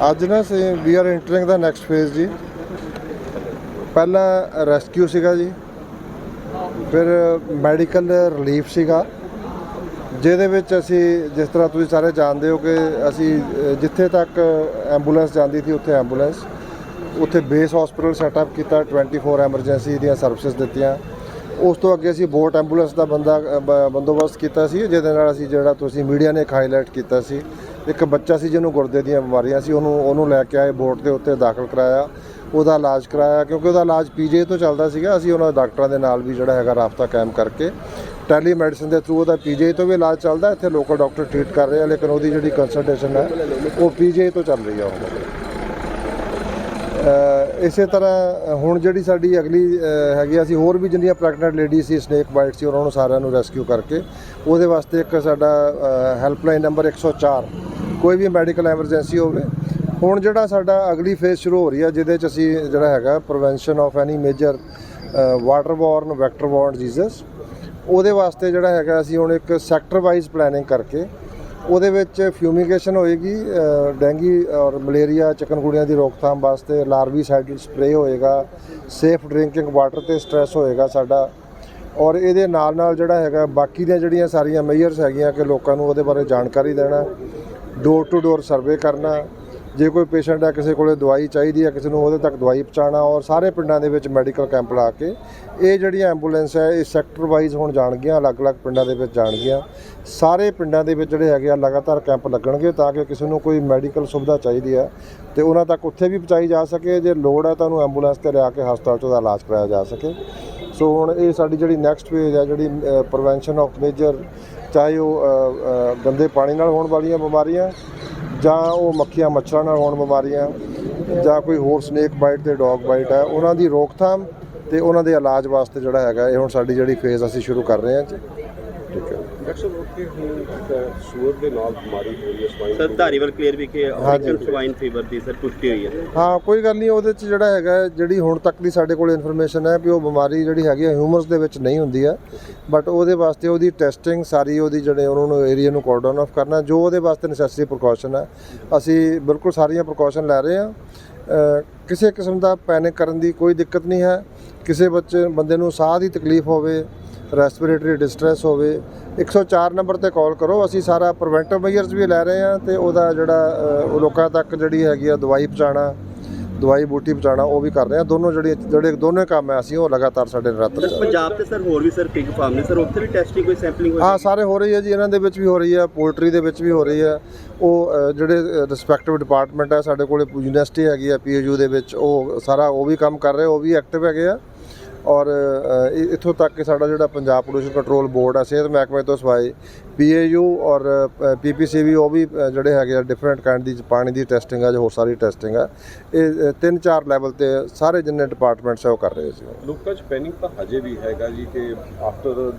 ਅੱਜ ਨਾ ਸੇ ਵੀ ਆਰ ਐਂਟਰਿੰਗ ਦਾ ਨੈਕਸਟ ਫੇਜ਼ ਜੀ। ਪਹਿਲਾਂ ਰੈਸਕਿਊ ਸੀਗਾ ਜੀ, ਫਿਰ ਮੈਡੀਕਲ ਰਿਲੀਫ ਸੀਗਾ, ਜਿਹਦੇ ਵਿੱਚ ਅਸੀਂ ਜਿਸ ਤਰ੍ਹਾਂ ਤੁਸੀਂ ਸਾਰੇ ਜਾਣਦੇ ਹੋ ਕਿ ਅਸੀਂ ਜਿੱਥੇ ਤੱਕ ਐਂਬੂਲੈਂਸ ਜਾਂਦੀ ਸੀ ਉੱਥੇ ਐਂਬੂਲੈਂਸ ਉੱਥੇ ਬੇਸ ਹਸਪੀਟਲ ਸੈਟਅਪ ਕੀਤਾ 24 ਐਮਰਜੈਂਸੀ ਦੀਆਂ ਸਰਵਿਸਿਜ਼ ਦਿੱਤੀਆਂ। ਉਸ ਤੋਂ ਅੱਗੇ ਅਸੀਂ ਬੋਟ ਐਂਬੂਲੈਂਸ ਦਾ ਬੰਦਾ ਬੰਦੋਬਸਤ ਕੀਤਾ ਸੀ, ਜਿਹਦੇ ਨਾਲ ਅਸੀਂ ਜਿਹੜਾ ਤੁਸੀਂ ਮੀਡੀਆ ਨੇ ਹਾਈਲਾਈਟ ਕੀਤਾ ਸੀ। ਇੱਕ ਬੱਚਾ ਸੀ ਜਿਹਨੂੰ ਗੁਰਦੇ ਦੀਆਂ ਬਿਮਾਰੀਆਂ ਸੀ, ਉਹਨੂੰ ਉਹਨੂੰ ਲੈ ਕੇ ਆਏ, ਬੋਰਡ ਦੇ ਉੱਤੇ ਦਾਖਲ ਕਰਾਇਆ। ਉਹਦਾ ਇਲਾਜ ਕਰਾਇਆ, ਕਿਉਂਕਿ ਉਹਦਾ ਇਲਾਜ ਪੀਜੀ ਤੋਂ ਚੱਲਦਾ ਸੀਗਾ। ਅਸੀਂ ਉਹਨਾਂ ਡਾਕਟਰਾਂ ਦੇ ਨਾਲ ਵੀ ਜਿਹੜਾ ਹੈਗਾ ਰਾਬਤਾ ਕਾਇਮ ਕਰਕੇ ਟੈਲੀ ਮੈਡੀਸਨ ਦੇ ਥਰੂ ਉਹਦਾ ਪੀਜੀ ਤੋਂ ਵੀ ਇਲਾਜ ਚੱਲਦਾ। ਇੱਥੇ ਲੋਕਲ ਡਾਕਟਰ ਟ੍ਰੀਟ ਕਰ ਰਹੇ ਆ, ਲੇਕਿਨ ਉਹਦੀ ਜਿਹੜੀ ਕੰਸਲਟੇਸ਼ਨ ਹੈ, ਉਹ ਪੀਜੀ ਤੋਂ ਚੱਲ ਰਹੀ ਆ ਹੁਣ। ਇਸੇ ਤਰ੍ਹਾਂ, ਹੁਣ ਜਿਹੜੀ ਸਾਡੀ ਅਗਲੀ ਹੈਗੀ ਅਸੀਂ ਹੋਰ ਵੀ ਜਿੰਨੀਆਂ ਪ੍ਰੈਗਨੈਂਟ ਲੇਡੀਜ਼ ਸੀ ਸਨੇਕ ਬਾਈਟ ਸੀ, ਉਹਨਾਂ ਨੂੰ ਸਾਰਿਆਂ ਨੂੰ ਰੈਸਕਿਊ ਕਰਕੇ, ਉਹਦੇ ਵਾਸਤੇ ਇੱਕ ਸਾਡਾ ਹੈਲਪਲਾਈਨ ਨੰਬਰ 104 ਕੋਈ ਵੀ ਮੈਡੀਕਲ ਐਮਰਜੈਂਸੀ ਹੋਵੇ, ਹੁਣ ਜਿਹੜਾ ਸਾਡਾ ਅਗਲੀ ਫੇਜ਼ ਸ਼ੁਰੂ ਹੋ ਰਹੀ ਹੈ ਜਿਹਦੇ ਚ ਅਸੀਂ ਜਿਹੜਾ ਹੈਗਾ prevention of any major water borne vector borne disease ਉਹਦੇ ਵਾਸਤੇ ਜਿਹੜਾ ਹੈਗਾ ਅਸੀਂ ਹੁਣ ਇੱਕ ਸੈਕਟਰ ਵਾਈਜ਼ ਪਲੈਨਿੰਗ ਕਰਕੇ ਉਹਦੇ ਵਿੱਚ ਫਿਊਮੀਗੇਸ਼ਨ ਹੋਏਗੀ ਡੈਂਗੀ ਔਰ ਮਲੇਰੀਆ ਚਿਕਨਗੁਣੀਆ ਦੀ ਰੋਕਥਾਮ ਵਾਸਤੇ ਲਾਰਵੀਸਾਈਡਲ ਸਪਰੇ ਹੋਏਗਾ ਸੇਫ ਡਰਿੰਕਿੰਗ ਵਾਟਰ ਤੇ ਸਟ੍ਰੈਸ ਹੋਏਗਾ ਸਾਡਾ, ਔਰ ਇਹਦੇ ਨਾਲ ਨਾਲ ਜਿਹੜਾ ਹੈਗਾ ਬਾਕੀ ਦੀਆਂ ਜਿਹੜੀਆਂ ਸਾਰੀਆਂ ਮੇਜਰਸ ਹੈਗੀਆਂ ਕਿ ਲੋਕਾਂ ਨੂੰ ਉਹਦੇ ਬਾਰੇ ਜਾਣਕਾਰੀ ਦੇਣਾ ਡੋਰ ਟੂ ਡੋਰ ਸਰਵੇ ਕਰਨਾ, ਜੇ ਕੋਈ ਪੇਸ਼ੈਂਟ ਹੈ ਕਿਸੇ ਕੋਲੇ ਦਵਾਈ ਚਾਹੀਦੀ ਹੈ, ਕਿਸੇ ਨੂੰ ਉਹਦੇ ਤੱਕ ਦਵਾਈ ਪਹੁੰਚਾਉਣਾ, ਔਰ ਸਾਰੇ ਪਿੰਡਾਂ ਦੇ ਵਿੱਚ ਮੈਡੀਕਲ ਕੈਂਪ ਲਾ ਕੇ ਇਹ ਜਿਹੜੀਆਂ ਐਂਬੂਲੈਂਸ ਹੈ, ਇਹ ਸੈਕਟਰ ਵਾਈਜ਼ ਹੁਣ ਜਾਣਗੀਆਂ, ਅਲੱਗ-ਅਲੱਗ ਪਿੰਡਾਂ ਦੇ ਵਿੱਚ ਜਾਣਗੀਆਂ। ਸਾਰੇ ਪਿੰਡਾਂ ਦੇ ਵਿੱਚ ਜਿਹੜੇ ਹੈਗੇ ਆ, ਲਗਾਤਾਰ ਕੈਂਪ ਲੱਗਣਗੇ ਤਾਂ ਕਿ ਕਿਸੇ ਨੂੰ ਕੋਈ ਮੈਡੀਕਲ ਸੁਵਿਧਾ ਚਾਹੀਦੀ ਹੈ ਤੇ ਉਹਨਾਂ ਤੱਕ ਉੱਥੇ ਵੀ ਪਹੁੰਚਾਈ ਜਾ ਸਕੇ, ਜੇ ਲੋੜ ਹੈ ਤਾਂ ਉਹਨੂੰ ਐਂਬੂਲੈਂਸ ਤੇ ਲਿਆ ਕੇ ਹਸਪਤਾਲ 'ਚ ਉਹਦਾ ਇਲਾਜ ਕਰਾਇਆ ਜਾ ਸਕੇ। ਸੋ ਹੁਣ ਇਹ ਸਾਡੀ ਜਿਹੜੀ ਨੈਕਸਟ ਫੇਜ਼ ਹੈ, ਜਿਹੜੀ ਪ੍ਰੀਵੈਂਸ਼ਨ ਆਫ ਮੇਜਰ ਚਾਹੇ ਉਹ ਗੰਦੇ ਪਾਣੀ ਨਾਲ ਹੋਣ ਵਾਲੀਆਂ ਬਿਮਾਰੀਆਂ ਜਾਂ ਉਹ ਮੱਖੀਆਂ ਮੱਛਰਾਂ ਨਾਲ ਹੋਣ ਬਿਮਾਰੀਆਂ ਜਾਂ ਕੋਈ ਹੋਰ ਸਨੇਕ ਬਾਈਟ ਤੇ ਡੌਗ ਬਾਈਟ ਹੈ, ਉਹਨਾਂ ਦੀ ਰੋਕਥਾਮ ਤੇ ਉਹਨਾਂ ਦੇ ਇਲਾਜ ਵਾਸਤੇ ਜਿਹੜਾ ਹੈਗਾ, ਇਹ ਹੁਣ ਸਾਡੀ ਜਿਹੜੀ ਫੇਜ਼ ਅਸੀਂ ਸ਼ੁਰੂ ਕਰ ਰਹੇ ਹਾਂ ਜੀ। ਸਾਹਿਬ ਉੱਥੇ ਹੁਣ ਇੱਕ ਸ਼ੂਅਰ ਦੇ ਨਾਲ ਬਿਮਾਰੀ ਹੋਈ ਹੈ ਸਵਾਈਨ ਸਰ ਧਾਰੀਵਾਲ ਕਲੀਅਰ ਵਿਖੇ ਹਾਂਜੀ। ਅਫਰੀਕਨ ਸਵਾਈਨ ਫੀਵਰ ਦੀ ਸਰ ਪੁਸ਼ਟੀ ਹੋਈ ਹੈ। ਹਾਂ ਕੋਈ ਗੱਲ ਨਹੀਂ ਉਹਦੇ ਚ ਜਿਹੜਾ ਹੈਗਾ ਹੈ, ਜਿਹੜੀ ਹੁਣ ਤੱਕ ਦੀ ਸਾਡੇ ਕੋਲ ਇਨਫੋਰਮੇਸ਼ਨ ਹੈ ਵੀ ਉਹ ਬਿਮਾਰੀ ਜਿਹੜੀ ਹੈਗੀ ਹੈ ਹਿਊਮਨਸ ਦੇ ਵਿੱਚ ਨਹੀਂ ਹੁੰਦੀ ਹੈ। ਬਟ ਉਹਦੇ ਵਾਸਤੇ ਉਹਦੀ ਟੈਸਟਿੰਗ ਸਾਰੀ ਉਹਦੀ ਜਿਹੜੇ ਉਹਨਾਂ ਨੂੰ ਏਰੀਆ ਨੂੰ ਕੋਰਡਨ ਆਫ ਕਰਨਾ ਜੋ ਉਹਦੇ ਵਾਸਤੇ ਨੈਸੈਸਰੀ ਪ੍ਰੀਕਾਸ਼ਨ ਹੈ। ਅਸੀਂ ਬਿਲਕੁਲ ਸਾਰੀਆਂ ਪ੍ਰੀਕਾਸ਼ਨ ਲੈ ਰਹੇ ਹਾਂ। ਅ, ਕਿਸੇ ਕਿਸਮ ਦਾ ਪੈਨਿਕ ਕਰਨ ਦੀ ਕੋਈ ਦਿੱਕਤ ਨਹੀਂ ਹੈ। ਕਿਸੇ ਬੱਚੇ ਬੰਦੇ ਨੂੰ ਸਾਹ ਦੀ ਤਕਲੀਫ ਹੋਵੇ ਰੈਸਪੀਰੇਟਰੀ ਡਿਸਟ੍ਰੈਸ ਹੋਵੇ 104 ਨੰਬਰ ਤੇ ਕਾਲ ਕਰੋ ਅਸੀਂ ਸਾਰਾ ਪ੍ਰੀਵੈਂਟਿਵ ਮੈਜਰਸ ਵੀ ਲੈ ਰਹੇ ਹਾਂ ਤੇ ਉਹਦਾ ਜਿਹੜਾ ਉਹ ਲੋਕਾਂ ਤੱਕ ਜਿਹੜੀ ਹੈਗੀ ਆ ਦਵਾਈ ਪਹੁੰਚਾਉਣਾ ਦਵਾਈ ਬੂਟੀ ਪਹੁੰਚਾਉਣਾ ਉਹ ਵੀ ਕਰ ਰਹੇ ਹਾਂ। ਦੋਨੋਂ ਜਿਹੜੇ ਜਿਹੜੇ ਦੋਨੇ ਕੰਮ ਹੈ ਅਸੀਂ ਉਹ ਲਗਾਤਾਰ ਸਾਡੇ ਨਿਰੰਤਰ ਪੰਜਾਬ ਤੇ ਸਰ ਹੋਰ ਵੀ ਸਰ ਪਿਗ ਫਾਰਮ ਨੇ। ਸਰ ਉੱਥੇ ਵੀ ਟੈਸਟਿੰਗ ਕੋਈ ਸੈਂਪਲਿੰਗ ਹੋਈ? ਹਾਂ ਸਾਰੇ ਹੋ ਰਹੀ ਹੈ ਜੀ। ਇਹਨਾਂ ਦੇ ਵਿੱਚ ਵੀ ਹੋ ਰਹੀ ਹੈ ਪੋਲਟਰੀ ਦੇ ਵਿੱਚ ਵੀ ਹੋ ਰਹੀ ਹੈ। ਉਹ ਜਿਹੜੇ ਰਿਸਪੈਕਟਿਵ ਡਿਪਾਰਟਮੈਂਟ ਹੈ ਸਾਡੇ ਕੋਲੇ ਯੂਨੀਵਰਸਿਟੀ ਹੈਗੀ ਹੈ ਪੀਏਯੂ ਦੇ ਵਿੱਚ ਉਹ ਸਾਰਾ ਉਹ ਵੀ ਕੰਮ ਕਰ ਰਹੇ ਉਹ ਵੀ ਐਕਟਿਵ ਹੈਗੇ ਆ। ਔਰ ਇੱਥੋਂ ਤੱਕ ਕਿ ਸਾਡਾ ਜਿਹੜਾ ਪੰਜਾਬ ਪੋਲੂਸ਼ਨ ਕੰਟਰੋਲ ਬੋਰਡ ਹੈ ਸਿਹਤ ਮਹਿਕਮੇ ਤੋਂ ਸਿਵਾਏ ਪੀਏਯੂ ਔਰ ਪੀਪੀਸੀ ਵੀ ਉਹ ਵੀ ਜਿਹੜੇ ਹੈਗੇ ਆ ਡਿਫਰੈਂਟ ਕਾਈਂਡ ਦੀ ਪਾਣੀ ਦੀ ਟੈਸਟਿੰਗ ਹੈ ਜੋ ਹੋਰ ਸਾਰੀ ਟੈਸਟਿੰਗ ਹੈ ਇਹ ਤਿੰਨ ਚਾਰ ਲੈਵਲ ਤੇ ਸਾਰੇ ਜਿੰਨੇ ਡਿਪਾਰਟਮੈਂਟਸ ਹੈ ਉਹ ਕਰ ਰਹੇ ਸੀ ਲੋਕਾਂ 'ਚ ਪੈਨਿਕ ਤਾਂ ਹਜੇ ਵੀ ਹੈਗਾ ਜੀ ਕਿ ਆਫਟਰ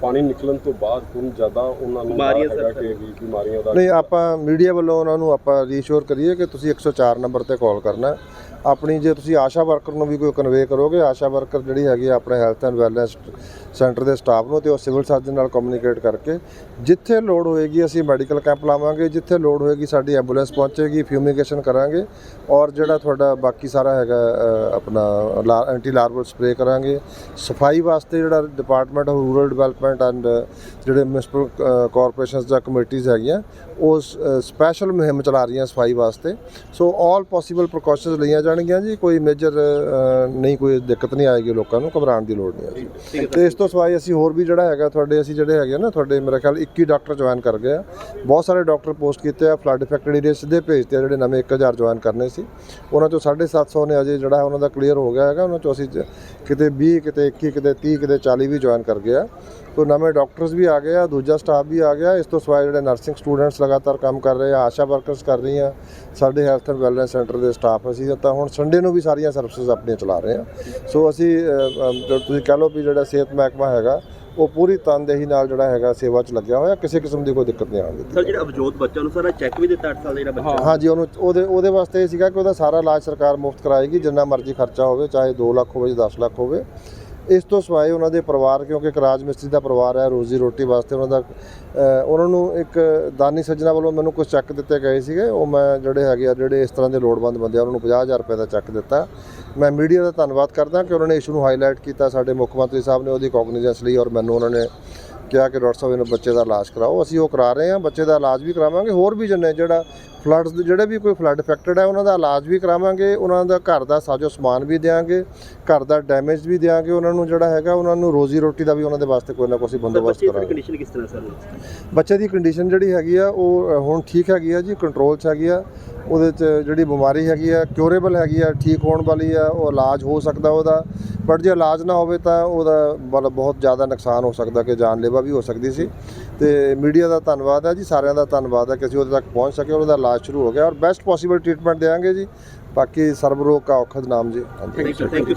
ਪਾਣੀ ਨਿਕਲਣ ਤੋਂ ਬਾਅਦ ਹੁਣ ਜ਼ਿਆਦਾ ਉਹਨਾਂ ਨੂੰ ਹੈਗਾ। ਕਿ ਵੀ ਬਿਮਾਰੀਆਂ ਦਾ ਨਹੀਂ ਆਪਾਂ ਮੀਡੀਆ ਵੱਲੋਂ ਉਹਨਾਂ ਨੂੰ ਆਪਾਂ ਰੀਸ਼ੋਰ ਕਰੀਏ ਕਿ ਤੁਸੀਂ 104 ਨੰਬਰ ਤੇ ਕਾਲ ਕਰਨਾ। ਆਪਣੀ ਜੇ ਤੁਸੀਂ ਆਸ਼ਾ ਵਰਕਰ ਨੂੰ ਵੀ ਕੋਈ ਕਨਵੇ ਕਰੋਗੇ ਆਸ਼ਾ ਵਰਕਰ ਜਿਹੜੀ ਹੈਗੀ ਆ ਆਪਣੇ ਹੈਲਥ ਐਂਡ ਵੈਲਨੈਸ ਸੈਂਟਰ ਦੇ ਸਟਾਫ ਨੂੰ ਤੇ ਉਹ ਸਿਵਲ ਸਰਜਨ ਨਾਲ ਕਮਿਊਨੀਕੇਟ ਕਰਕੇ ਜਿੱਥੇ ਲੋੜ ਹੋਏਗੀ ਅਸੀਂ ਮੈਡੀਕਲ ਕੈਂਪ ਲਾਵਾਂਗੇ ਜਿੱਥੇ ਲੋੜ ਹੋਏਗੀ ਸਾਡੀ ਐਂਬੂਲੈਂਸ ਪਹੁੰਚੇਗੀ ਫਿਊਮੀਗੇਸ਼ਨ ਕਰਾਂਗੇ ਔਰ ਜਿਹੜਾ ਤੁਹਾਡਾ ਬਾਕੀ ਸਾਰਾ ਹੈਗਾ ਅ, ਆਪਣਾ ਐਂਟੀ ਲਾਰਵਲ ਸਪਰੇ ਕਰਾਂਗੇ। ਸਫ਼ਾਈ ਵਾਸਤੇ ਜਿਹੜਾ department of rural development and ਜਿਹੜੇ ਮਿਊਨਿਸਪਲ ਕਾਰਪੋਰੇਸ਼ਨਸ ਜਾਂ ਕਮੇਟੀਆਂ ਹੈਗੀਆਂ ਉਹ ਸਪੈਸ਼ਲ ਮੁਹਿੰਮ ਚਲਾ ਰਹੀਆਂ ਸਫ਼ਾਈ ਵਾਸਤੇ। ਸੋ ਆਲ ਪੋਸੀਬਲ ਪ੍ਰੀਕਾਸ਼ਨਸ ਲਈਆਂ ਜਾ ਜਾਣਗੀਆਂ ਜੀ ਕੋਈ ਮੇਜਰ ਨਹੀਂ ਕੋਈ ਦਿੱਕਤ ਨਹੀਂ ਆਏਗੀ ਲੋਕਾਂ ਨੂੰ ਘਬਰਾਉਣ ਦੀ ਲੋੜ ਨਹੀਂ ਹੈ। ਤੇ ਇਸ ਤੋਂ ਸਿਵਾਏ ਅਸੀਂ ਹੋਰ ਵੀ ਜਿਹੜਾ ਹੈਗਾ ਤੁਹਾਡੇ ਅਸੀਂ ਜਿਹੜੇ ਹੈਗੇ ਨਾ ਤੁਹਾਡੇ ਮੇਰੇ ਖਿਆਲ 21 ਡਾਕਟਰ ਜੁਆਇਨ ਕਰ ਗਏ ਆ। ਬਹੁਤ ਸਾਰੇ ਡਾਕਟਰ ਪੋਸਟ ਕੀਤੇ ਆ ਫਲੱਡ ਇਫੈਕਟਡ ਏਰੀਆ ਸਿੱਧੇ ਭੇਜਤੇ ਆ ਜਿਹੜੇ ਨਵੇਂ 1000 ਜੁਆਇਨ ਕਰਨੇ ਸੀ। ਉਹਨਾਂ ਚੋਂ 750 ਨੇ ਅਜੇ ਜਿਹੜਾ ਉਹਨਾਂ ਦਾ ਕਲੀਅਰ ਹੋ ਗਿਆ ਹੈਗਾ ਉਹਨਾਂ ਚੋਂ ਅਸੀਂ ਕਿਤੇ 20 ਕਿਤੇ 21 ਕਿਤੇ 30 ਕਿਤੇ 40 ਵੀ ਜੁਆਇਨ ਕਰ ਗਏ ਆ। ਤੋ ਨਵੇਂ ਡਾਕਟਰਸ ਵੀ ਆ ਗਏ ਆ ਦੂਜਾ ਸਟਾਫ ਵੀ ਆ ਗਿਆ। ਇਸ ਤੋਂ ਸਿਵਾਏ ਜਿਹੜੇ ਨਰਸਿੰਗ ਸਟੂਡੈਂਟਸ ਲਗਾਤਾਰ ਕੰਮ ਕਰ ਰਹੇ ਆ ਆਸ਼ਾ ਵਰਕਰਸ ਕਰ ਰਹੀਆਂ ਸਾਡੇ ਹੈਲਥ ਐਂਡ ਵੈਲਨੈਸ ਸੈਂਟਰ ਦੇ ਸਟਾਫ ਅਸੀਂ ਤਾਂ ਹੁਣ ਸੰਡੇ ਨੂੰ ਵੀ ਸਾਰੀਆਂ ਸਰਵਿਸਿਜ਼ ਆਪਣੀਆਂ ਚਲਾ ਰਹੇ ਆ ਸੋ ਅਸੀਂ ਤੁਸੀਂ ਕਹ ਲਓ ਵੀ ਜਿਹੜਾ ਸਿਹਤ ਮਹਿਕਮਾ ਹੈਗਾ ਉਹ ਪੂਰੀ ਤਨਦੇਹੀ ਨਾਲ ਜਿਹੜਾ ਹੈਗਾ ਸੇਵਾ 'ਚ ਲੱਗਿਆ ਹੋਇਆ ਕਿਸੇ ਕਿਸਮ ਦੀ ਕੋਈ ਦਿੱਕਤ ਨਹੀਂ ਆਉਣ ਦਿੱਤੀ। ਸਰ ਜਿਹੜਾ ਅਵਜੋਤ ਬੱਚਾ ਨੂੰ ਸਾਰਾ ਚੈੱਕ ਵੀ ਦਿੱਤਾ 8 ਸਾਲ ਦਾ ਜਿਹੜਾ ਬੱਚਾ। ਹਾਂਜੀ ਉਹਨੂੰ ਉਹਦੇ ਉਹਦੇ ਵਾਸਤੇ ਇਹ ਸੀਗਾ ਕਿ ਉਹਦਾ ਸਾਰਾ ਇਲਾਜ ਸਰਕਾਰ ਮੁਫਤ ਕਰਾਏਗੀ ਜਿੰਨਾ ਮਰਜ਼ੀ ਖਰਚਾ ਹੋਵੇ ਚਾਹੇ 2 ਲੱਖ ਹੋਵੇ ਜਾਂ 10 ਲੱਖ ਹੋਵੇ। ਇਸ ਤੋਂ ਸਿਵਾਏ ਉਹਨਾਂ ਦੇ ਪਰਿਵਾਰ, ਕਿਉਂਕਿ ਇੱਕ ਰਾਜ ਮਿਸਤਰੀ ਦਾ ਪਰਿਵਾਰ ਹੈ, ਰੋਜ਼ੀ ਰੋਟੀ ਵਾਸਤੇ ਉਹਨਾਂ ਦਾ ਉਹਨਾਂ ਨੂੰ ਇੱਕ ਦਾਨੀ ਸੱਜਣਾ ਵੱਲੋਂ ਮੈਨੂੰ ਕੁਝ ਚੱਕ ਦਿੱਤੇ ਗਏ ਸੀਗੇ। ਉਹ ਮੈਂ ਜਿਹੜੇ ਹੈਗੇ ਆ, ਜਿਹੜੇ ਇਸ ਤਰ੍ਹਾਂ ਦੇ ਲੋੜਵੰਦ ਬੰਦੇ ਆ, ਉਹਨਾਂ ਨੂੰ 50000 ਰੁਪਏ ਦਾ ਚੱਕ ਦਿੱਤਾ। ਮੈਂ ਮੀਡੀਆ ਦਾ ਧੰਨਵਾਦ ਕਰਦਾ ਕਿ ਉਹਨਾਂ ਨੇ ਇਸ਼ੂ ਨੂੰ ਹਾਈਲਾਈਟ ਕੀਤਾ। ਸਾਡੇ ਮੁੱਖ ਮੰਤਰੀ ਸਾਹਿਬ ਨੇ ਉਹਦੀ ਕੋਗਨੀਜੈਂਸ ਲਈ ਔਰ ਮੈਨੂੰ ਉਹਨਾਂ ਨੇ ਕਿਹਾ ਕਿ ਡਾਕਟਰ ਸਾਹਿਬ, ਇਹਨੂੰ ਬੱਚੇ ਦਾ ਇਲਾਜ ਕਰਾਓ। ਅਸੀਂ ਉਹ ਕਰਾ ਰਹੇ ਹਾਂ, ਬੱਚੇ ਦਾ ਇਲਾਜ ਵੀ ਕਰਾਵਾਂਗੇ। ਹੋਰ ਵੀ ਜਣੇ ਜਿਹੜਾ ਫਲੱਡਸ ਦੇ ਜਿਹੜੇ ਵੀ ਕੋਈ ਫਲੱਡ ਇਫੈਕਟਡ ਹੈ ਉਹਨਾਂ ਦਾ ਇਲਾਜ ਵੀ ਕਰਾਵਾਂਗੇ ਉਹਨਾਂ ਦਾ ਘਰ ਦਾ ਸਾਜੋ ਸਮਾਨ ਵੀ ਦੇਵਾਂਗੇ ਘਰ ਦਾ ਡੈਮੇਜ ਵੀ ਦੇਵਾਂਗੇ ਉਹਨਾਂ ਨੂੰ ਜਿਹੜਾ ਹੈਗਾ ਉਹਨਾਂ ਨੂੰ ਰੋਜ਼ੀ ਰੋਟੀ ਦਾ ਵੀ ਉਹਨਾਂ ਦੇ ਵਾਸਤੇ ਕੋਈ ਨਾ ਕੋਈ ਬੰਦੋਬਸਤ ਬੱਚੇ ਦੀ ਕਰਾਂਗੇ। ਕੰਡੀਸ਼ਨ ਕਿਸ ਤਰ੍ਹਾਂ ਸਰ ਬੱਚੇ ਦੀ ਕੰਡੀਸ਼ਨ ਜਿਹੜੀ ਹੈਗੀ ਆ ਉਹ ਹੁਣ ਠੀਕ ਹੈਗੀ ਆ ਜੀ ਕੰਟਰੋਲ 'ਚ ਹੈਗੀ ਆ ਉਹਦੇ 'ਚ ਜਿਹੜੀ ਬਿਮਾਰੀ ਹੈਗੀ ਆ ਕਿਉਰੇਬਲ ਹੈਗੀ ਆ ਠੀਕ ਹੋਣ ਵਾਲੀ ਆ ਉਹ ਇਲਾਜ ਹੋ ਸਕਦਾ ਉਹਦਾ ਬਟ ਜੇ ਇਲਾਜ ਨਾ ਹੋਵੇ ਤਾਂ ਉਹਦਾ ਮਤਲਬ ਬਹੁਤ ਜ਼ਿਆਦਾ ਨੁਕਸਾਨ ਹੋ ਸਕਦਾ ਕਿ ਜਾਨਲੇਵਾ ਵੀ ਹੋ ਸਕਦੀ ਸੀ ਤੇ ਮੀਡੀਆ ਦਾ ਧੰਨਵਾਦ ਹੈ ਜੀ ਸਾਰਿਆਂ ਦਾ ਧੰਨਵਾਦ ਹੈ ਕਿ ਅਸੀਂ ਉਹਦੇ ਤੱਕ ਪਹੁੰਚ ਸਕੇ ਉਹਦਾ ਇਲਾਜ ਸ਼ੁਰੂ ਹੋ ਗਿਆ ਔਰ ਬੈਸਟ ਪੋਸੀਬਲ ਟ੍ਰੀਟਮੈਂਟ ਦੇਵਾਂਗੇ ਜੀ। ਬਾਕੀ ਸਰਬ ਰੋਗ ਕਾ ਔਖਦ ਨਾਮ ਜੀ। Thank you.